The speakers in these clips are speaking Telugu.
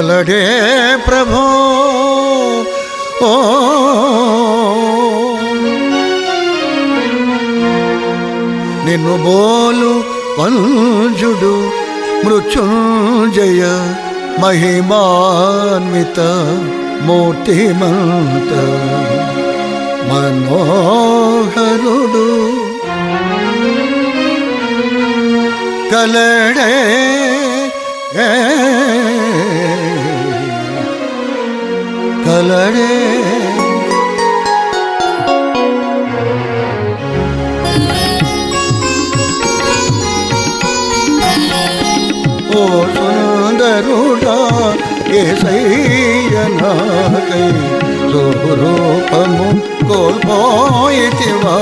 కలడే ప్రభో. ఓ. నిన్ను బోలు వంజుడు మృత్యుంజయ మహిమాన్విత మూర్తిమంత మనోహరుడు. కలడే ఏ. కలడే ఓ సుందరుడా ఏసయ్యనాకై స్వరూపము కోల్పోయితివా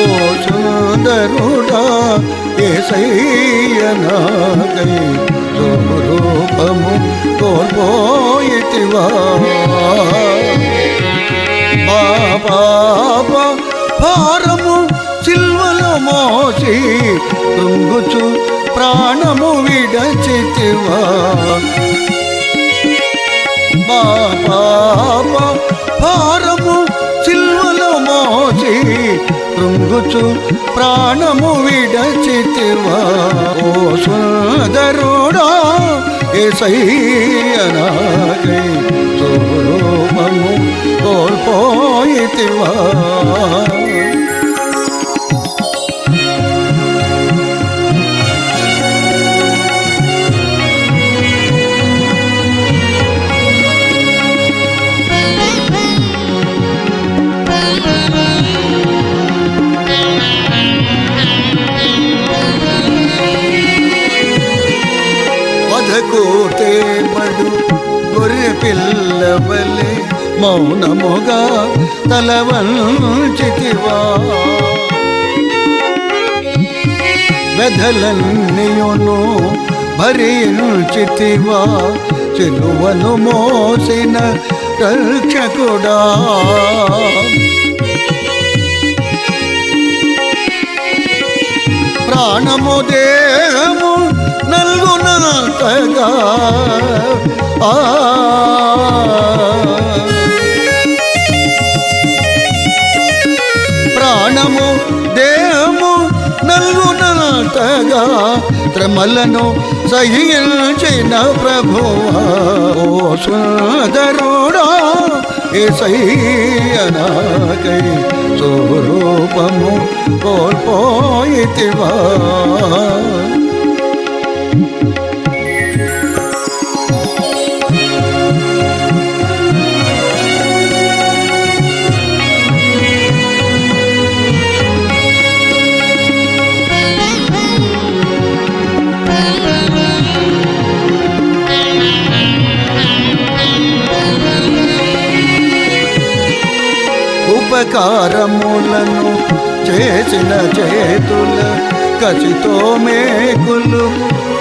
ఓ సుందరుడా ఏసయ్యనాకై స్వరూపము కోల్పోయితివా మా పాప భారము సిల్వలో మోసి తుంగుచు ప్రాణము విడచితివా మా పాప భారము సిల్వలో కృంగుచు ప్రాణము విడచితివా. ఓ సుందరుడా ఏసయ్యనాకై స్వరూపము కోల్పోయితివా. వదకోతే గొర్రె పిల్లవలే మౌనముగా తలవంచితివా. వెధలన్నీయును భరించితివా. చెలువను మోసిన రక్షకుడా. ప్రాణము దేహము నల్గునంతగా ఆ. ప్రాణము దేహము నల్గునంతగా త్రమలను సహించిన ప్రభువా. ఓ సుందరుడా ఏసయ్యనాకై స్వరూపము కోల్పోయితివా. ఉపకారములను చేసిన చేతుల కసితో మేకులు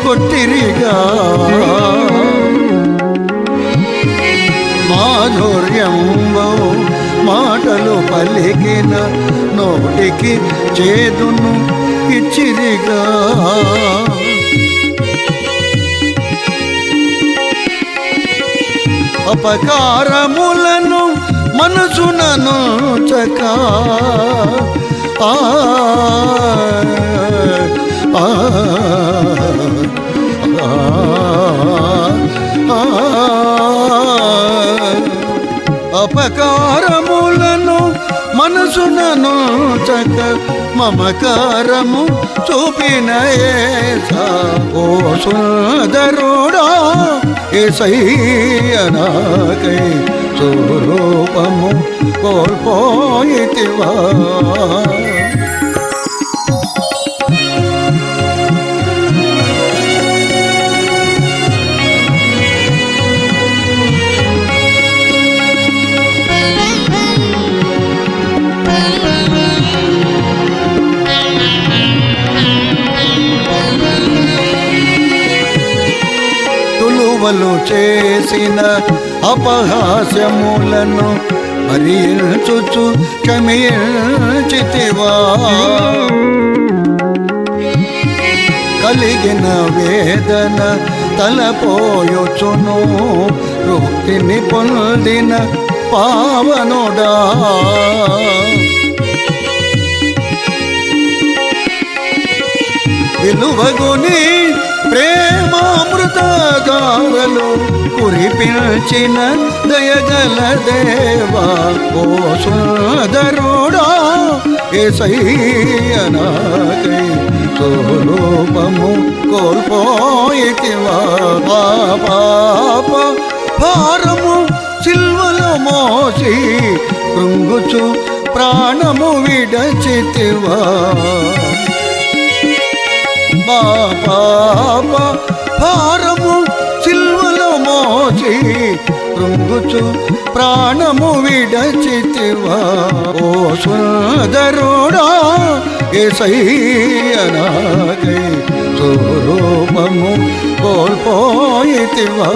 కొట్టిరిగా. మాధుర్యంబో మాటలు పలికిన నోటికి చేదును ఇచ్చిరిగా. అపకారములను మనసునను చక ఆ ఆ, అపకారములను మనసునను చక మమకారము చూపినయే ఓ సుందరుడా ఏసయ్యనాకై స్వరూపము కోల్పోయితివా. సేవలు చేసిన అపహాస్యములను హరించుచు క్షమించితివా. కలిగిన వేదన తలపోయొచ్చును రుక్తిని పొందిన పావనుడా. విలువగుని ప్రేమామృతగారలు కురిపించిన దయగల దేవా ఓ సుందరుడా ఏసయ్యనాకై స్వరూపము కోల్పోయితివా పాప భారము సిల్వలు మోసి కృంగుచు ప్రాణము విడచితివా. మా పాప భారము సిల్వలో మోచి రుంగుచు ప్రాణము విడచితివా. ఓ సుందరుడా ఏసయ్యనాకై స్వరూపము కోల్పోయితివా.